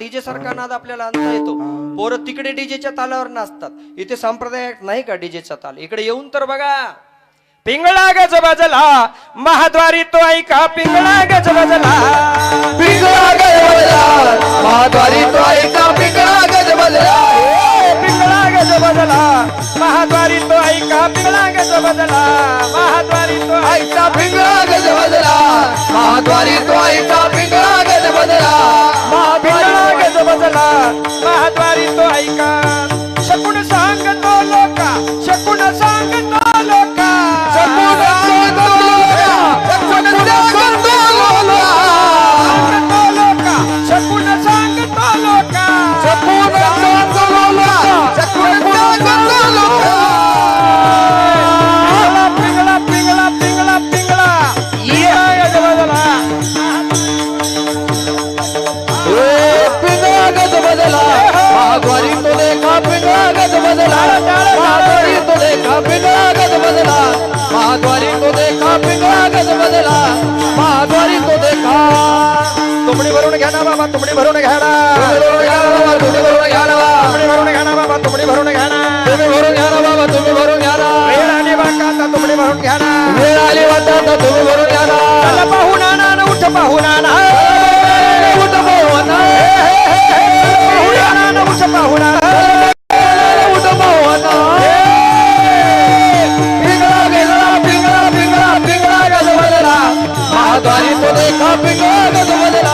DJ सारखा नाद आपल्याला आणता येतो. पोरं तिकडे डीजेच्या तालावर नाचतात. इथे संप्रदाय नाही का डीजेचा ताल? इकडे येऊन तर बघा. पिंगळा गज बजला महाद्वारी तो ऐका. पिंगळा गज बजला पिंगळा गज बजला महाद्वारी तो ऐका. पिंगळा गज बजला पिंगळा गज बजला महाद्वारी तो ऐका. पिंगळा गज बजला महाद्वारी तो ऐका. पिंगळा गज बजला Sangata देखा पिंगळा गज बजला महाद्वारी तो देखा तुमडी भरून घ्या ना बाबा तुमडी भरून घ्या ना भरून घ्या ना बाबा, तुम्ही भरून घ्या ना तुमडी भरून घ्या ना बाबा तुमडी भरून घ्या ना तुम्ही भरून घ्या ना बाबा तुम्ही भरून घ्या ना वेळ आली बाका आता तुमडी भरून घ्या ना वेळ आली वाटत आता तुम्ही भरून घ्या ना आणा न उठ पाहून आणा ಬೇಕಾ ಬಿಡೋಗದು